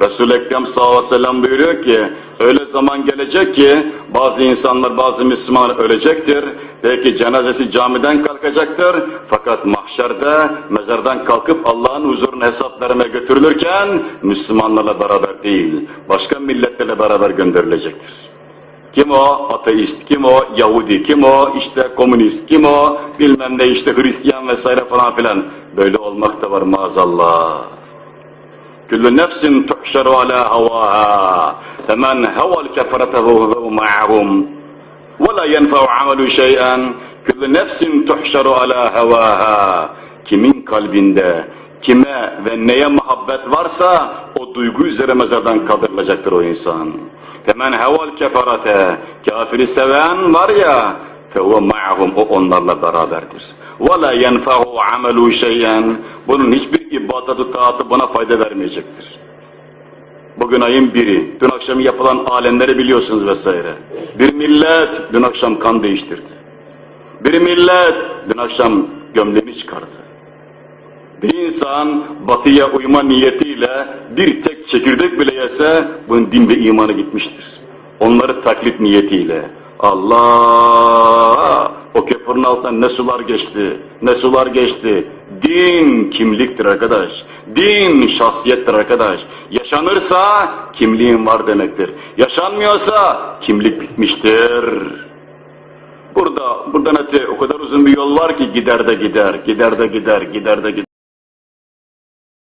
Resul-i Ekrem sallallahu aleyhi ve sellem buyuruyor ki öyle zaman gelecek ki bazı insanlar bazı Müslümanlar ölecektir. Belki cenazesi camiden kalkacaktır. Fakat mahşerde mezardan kalkıp Allah'ın huzuruna hesap vermeye götürülürken Müslümanlarla beraber değil başka milletlerle beraber gönderilecektir. Kim o? Ateist. Kim o? Yahudi. Kim o? İşte komünist. Kim o? Bilmem ne işte Hristiyan vesaire falan filan. Böyle olmak da var maazallah. Küllü nefsin tuhşeru ala havaha. Femen heval keferetehu ve ma'hum. Ve la yenfe'u amelu şey'en. Küllü nefsin tuhşeru ala havaha. Kimin kalbinde, kime ve neye muhabbet varsa o duygu üzere mezardan kaldırılacaktır o insan. Femen heval keferete. Kafiri seven var ya, fehuve ma'hum o onlarla beraberdir. La yenfe'u amelu şey'en. Bunun hiçbir ibadet taatı buna fayda vermeyecektir. Bugün ayın biri, dün akşam yapılan alemleri biliyorsunuz vesaire. Bir millet dün akşam kan değiştirdi. Bir millet dün akşam gömleğini çıkardı. Bir insan batıya uyma niyetiyle bir tek çekirdek bile yese bunun din ve imanı gitmiştir. Onları taklit niyetiyle. Allah! O köprünün altından ne sular geçti, ne sular geçti. Din kimliktir arkadaş. Din şahsiyettir arkadaş. Yaşanırsa kimliğin var demektir. Yaşanmıyorsa kimlik bitmiştir. Burada, buradan öte o kadar uzun bir yol var ki gider de gider, gider de gider, gider de gider.